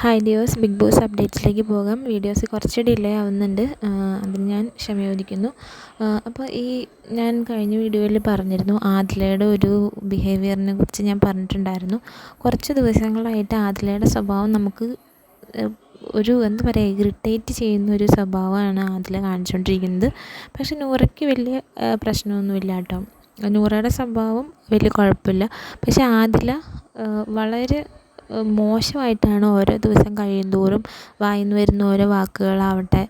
Hi news big boss അപ്ഡേറ്റ്സിലേക്ക് പോകാം. Videos കുറച്ച് ഡിലേ ആവുന്നുണ്ട്. അതിന് ഞാൻ ക്ഷമയോദിക്കുന്നു. അപ്പോൾ ഈ ഞാൻ കഴിഞ്ഞ വീഡിയോയിൽ പറഞ്ഞിരുന്നു ആദിലയുടെ ഒരു ബിഹേവിയറിനെ കുറിച്ച് ഞാൻ പറഞ്ഞിട്ടുണ്ടായിരുന്നു. കുറച്ച് ദിവസങ്ങളായിട്ട് ആദിലയുടെ സ്വഭാവം നമുക്ക് ഒരു എന്താ പറയുക ഇറിറ്റേറ്റ് ചെയ്യുന്ന ഒരു സ്വഭാവമാണ് ആദില കാണിച്ചുകൊണ്ടിരിക്കുന്നത് പക്ഷെ നൂറയ്ക്ക് വലിയ പ്രശ്നമൊന്നുമില്ല കേട്ടോ. നൂറയുടെ സ്വഭാവം വലിയ കുഴപ്പമില്ല. പക്ഷെ ആദില വളരെ മോശമായിട്ടാണ് ഓരോ ദിവസം കഴിയുന്തോറും വായിൽ നിന്ന് വരുന്ന ഓരോ വാക്കുകളാവട്ടെ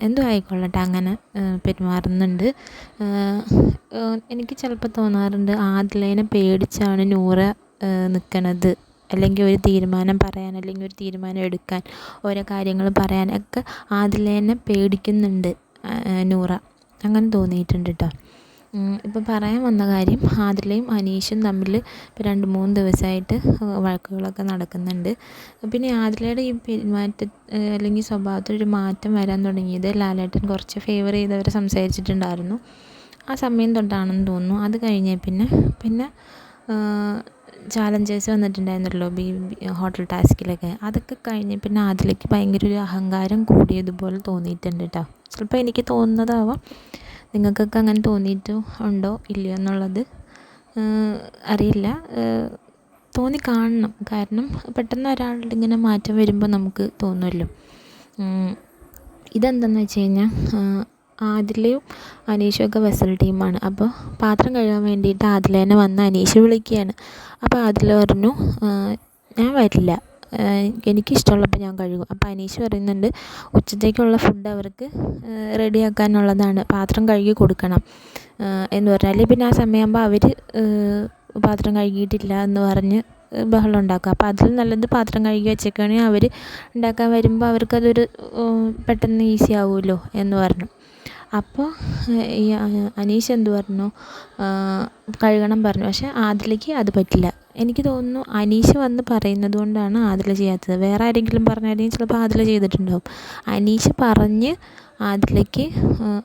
എന്തും ആയിക്കൊള്ളട്ടെ അങ്ങനെ പെരുമാറുന്നുണ്ട്. എനിക്ക് ചിലപ്പോൾ തോന്നാറുണ്ട് ആദിലേനെ പേടിച്ചാണ് നൂറ നിൽക്കണത് അല്ലെങ്കിൽ ഒരു തീരുമാനം പറയാൻ അല്ലെങ്കിൽ ഒരു തീരുമാനം എടുക്കാൻ ഓരോ കാര്യങ്ങൾ പറയാനൊക്കെ ആദിലേനെ പേടിക്കുന്നുണ്ട് നൂറ. അങ്ങനെ തോന്നിയിട്ടുണ്ട് കേട്ടോ ഇപ്പോൾ പറയാൻ വന്ന കാര്യം ആദിലയും അനീഷും തമ്മിൽ ഇപ്പം രണ്ട് മൂന്ന് ദിവസമായിട്ട് വഴക്കുകളൊക്കെ നടക്കുന്നുണ്ട്. പിന്നെ ആതിരയുടെ ഈ പെരുമാറ്റ അല്ലെങ്കിൽ സ്വഭാവത്തിൽ ഒരു മാറ്റം വരാൻ തുടങ്ങിയത് ലാലേട്ടൻ കുറച്ച് ഫേവർ ചെയ്തവർ സംസാരിച്ചിട്ടുണ്ടായിരുന്നു. ആ സമയം തൊട്ടാണെന്ന് തോന്നുന്നു. അത് കഴിഞ്ഞ പിന്നെ പിന്നെ ചാലഞ്ചേഴ്സ് വന്നിട്ടുണ്ടായിരുന്നല്ലോ ബി ഹോട്ടൽ ടാസ്കിലൊക്കെ അതൊക്കെ കഴിഞ്ഞ് പിന്നെ അതിലേക്ക് ഭയങ്കര ഒരു അഹങ്കാരം കൂടിയതുപോലെ തോന്നിയിട്ടുണ്ട് കേട്ടോ ചിലപ്പോൾ എനിക്ക് തോന്നുന്നതാവാം. നിങ്ങൾക്കൊക്കെ അങ്ങനെ തോന്നിയിട്ട് ഉണ്ടോ ഇല്ലയോ എന്നുള്ളത്? അറിയില്ല. തോന്നി കാണണം. കാരണം പെട്ടെന്ന് ഒരാളുടെ ഇങ്ങനെ മാറ്റം വരുമ്പോൾ നമുക്ക് തോന്നുമല്ലോ. ഇതെന്താണെന്ന് വെച്ച് കഴിഞ്ഞാൽ ആദിലയും അനീഷും ഒക്കെ വെസൽ ടീമാണ്. അപ്പോൾ പാത്രം കഴുകാൻ വേണ്ടിയിട്ട് ആദിലേനെ വന്ന് അനീഷ് വിളിക്കുകയാണ്. അപ്പോൾ ആദില പറഞ്ഞു ഞാൻ വരില്ല. എനിക്കിഷ്ടമുള്ളപ്പോൾ ഞാൻ കഴുകും. അപ്പോൾ അനീഷ് പറയുന്നുണ്ട് ഉച്ചത്തേക്കുള്ള ഫുഡ് അവർക്ക് റെഡിയാക്കാനുള്ളതാണ്. പാത്രം കഴുകി കൊടുക്കണം. എന്ന് പറഞ്ഞാൽ പിന്നെ ആ സമയമാകുമ്പോൾ അവർ പാത്രം കഴുകിയിട്ടില്ല എന്ന് പറഞ്ഞ് ബഹളം ഉണ്ടാക്കുക അപ്പോൾ അതിൽ നല്ലത് പാത്രം കഴുകി വെച്ചേക്കുകയാണെങ്കിൽ അവർ ഉണ്ടാക്കാൻ വരുമ്പോൾ അവർക്കതൊരു പെട്ടെന്ന് ഈസി ആവുമല്ലോ എന്ന് പറഞ്ഞു. അപ്പോൾ ഈ അനീഷ് എന്ത് പറഞ്ഞു? കഴുകണം പറഞ്ഞു. പക്ഷേ ആദിലയ്ക്ക് അത് പറ്റില്ല. എനിക്ക് തോന്നുന്നു അനീഷ് വന്ന് പറയുന്നത് കൊണ്ടാണ് ആദില ചെയ്യാത്തത്. വേറെ ആരെങ്കിലും പറഞ്ഞായിരുന്നെങ്കിൽ ചിലപ്പോൾ ആദില ചെയ്തിട്ടുണ്ടാവും. അനീഷ് പറഞ്ഞ് ആദിലയ്ക്ക്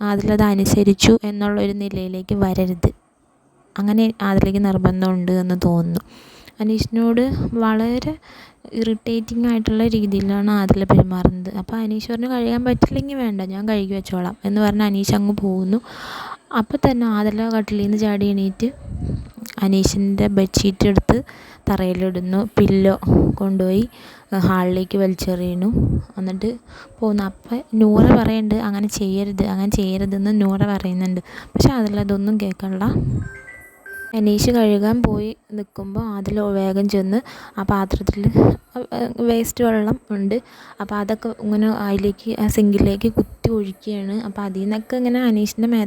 ആദില അനുസരിച്ചു എന്നുള്ളൊരു നിലയിലേക്ക് വരരുത്. അങ്ങനെ ആദിലയ്ക്ക് നിർബന്ധമുണ്ട് എന്ന് തോന്നുന്നു. അനീഷിനോട് വളരെ ഇറിറ്റേറ്റിംഗ് ആയിട്ടുള്ള രീതിയിലാണ് ആദില പെരുമാറുന്നത്. അപ്പോൾ അനീഷ് പറഞ്ഞു കഴുകാൻ പറ്റില്ലെങ്കിൽ വേണ്ട ഞാൻ കഴുകി വെച്ചോളാം എന്ന് പറഞ്ഞ് അനീഷ് അങ്ങ് പോകുന്നു. അപ്പോൾ തന്നെ ആദില കട്ടിലിൽ നിന്ന് ചാടി എണീറ്റ് അനീഷിന്റെ ബെഡ്ഷീറ്റ് എടുത്ത് തറയിലിടുന്നു. പില്ലോ കൊണ്ടുപോയി ഹാളിലേക്ക് വലിച്ചെറിയുന്നു. എന്നിട്ട് പോകുന്നു. അപ്പം നൂറ പറയുന്നുണ്ട് അങ്ങനെ ചെയ്യരുത് അങ്ങനെ ചെയ്യരുതെന്ന് നൂറ പറയുന്നുണ്ട്. പക്ഷെ അതിലതൊന്നും കേൾക്കണില്ല അനീഷ് കഴുകാൻ പോയി നിൽക്കുമ്പോൾ അതിൽ വേഗം ചെന്ന് ആ പാത്രത്തിൽ വേസ്റ്റ് വെള്ളം ഉണ്ട്. അപ്പോൾ അതൊക്കെ ഇങ്ങനെ അതിലേക്ക് ആ സിങ്കിലേക്ക് കുത്തി ഒഴിക്കുകയാണ്. അപ്പോൾ അതിൽ നിന്നൊക്കെ ഇങ്ങനെ അനീഷിന്റെ മേ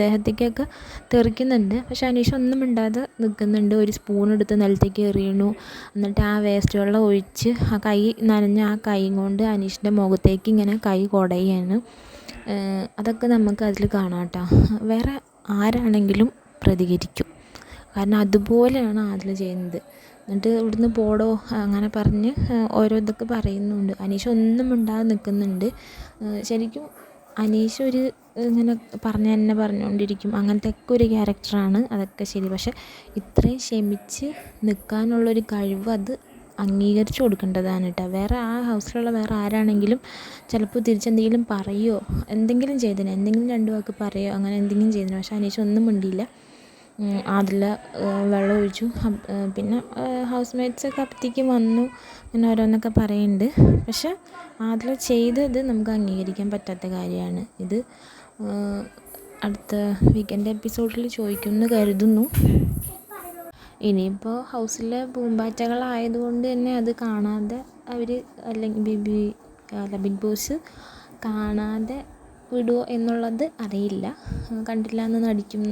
ദേഹത്തേക്കൊക്കെ തെറിക്കുന്നുണ്ട്. പക്ഷെ അനീഷ് ഒന്നും മിണ്ടാതെ നിൽക്കുന്നുണ്ട്. ഒരു സ്പൂൺ എടുത്ത് നിലത്തേക്ക് എറിയണു എന്നിട്ട് ആ വേസ്റ്റ് വെള്ളം ഒഴിച്ച് ആ കൈ നനഞ്ഞ ആ കൈ കൊണ്ട് അനീഷിന്റെ മുഖത്തേക്ക് ഇങ്ങനെ കൈ കുടയാണ് അതൊക്കെ നമുക്ക് അതിൽ കാണാം കേട്ടോ. വേറെ ആരാണെങ്കിലും പ്രതികരിക്കും. കാരണം അതുപോലെയാണ് ആദിൽ ചെയ്യുന്നത്. എന്നിട്ട് ഇവിടുന്ന് പോടോ അങ്ങനെ പറഞ്ഞ് ഓരോ ഇതൊക്കെ പറയുന്നുണ്ട്. അനീഷ ഒന്നും മിണ്ടാതെ നിൽക്കുന്നുണ്ട്. ശരിക്കും അനീഷ ഒരു ഇങ്ങനെ പറഞ്ഞ് തന്നെ പറഞ്ഞുകൊണ്ടിരിക്കും. അങ്ങനത്തെ ഒക്കെ ഒരു ക്യാരക്ടറാണ് അതൊക്കെ ശരി. പക്ഷെ ഇത്രയും ക്ഷമിച്ച് നിൽക്കാനുള്ളൊരു കഴിവ് അത് അംഗീകരിച്ചു കൊടുക്കേണ്ടതാണ് കേട്ടോ. വേറെ ആ ഹൗസിലുള്ള വേറെ ആരാണെങ്കിലും ചിലപ്പോൾ തിരിച്ചെന്തെങ്കിലും പറയുമോ എന്തെങ്കിലും ചെയ്തേനെ. എന്തെങ്കിലും രണ്ട് വാക്ക് പറയുമോ അങ്ങനെ എന്തെങ്കിലും ചെയ്തേനെ. പക്ഷേ അനീഷ ഒന്നും മിണ്ടിയില്ല. അതിൽ വെള്ളം ഒഴിച്ചു. പിന്നെ ഹൗസ് മേറ്റ്സൊക്കെ അപ്പോഴത്തേക്കും വന്നു. അങ്ങനെ ഓരോന്നൊക്കെ പറയുന്നുണ്ട് പക്ഷെ അതിൽ ചെയ്തത് നമുക്ക് അംഗീകരിക്കാൻ പറ്റാത്ത കാര്യമാണ് ഇത്. അടുത്ത വീക്കെൻഡ് എപ്പിസോഡിൽ ചോദിക്കുമെന്ന് കരുതുന്നു. ഇനിയിപ്പോൾ ഹൗസിലെ പൂമ്പാറ്റകളായതുകൊണ്ട് തന്നെ അത് കാണാതെ അവർ അല്ലെങ്കിൽ ബി അല്ല ബിഗ് ബോസ് കാണാതെ വിടുമോ എന്നുള്ളത് അറിയില്ല. കണ്ടില്ല എന്ന് നടിക്കും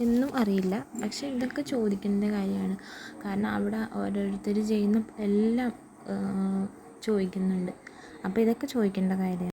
എന്നും അറിയില്ല. പക്ഷേ ഇതൊക്കെ ചോദിക്കേണ്ട കാര്യമാണ്. കാരണം അവിടെ ഓരോരുത്തർ ചെയ്യുന്ന എല്ലാം ചോദിക്കുന്നുണ്ട്. അപ്പോൾ ഇതൊക്കെ ചോദിക്കേണ്ട കാര്യമാണ്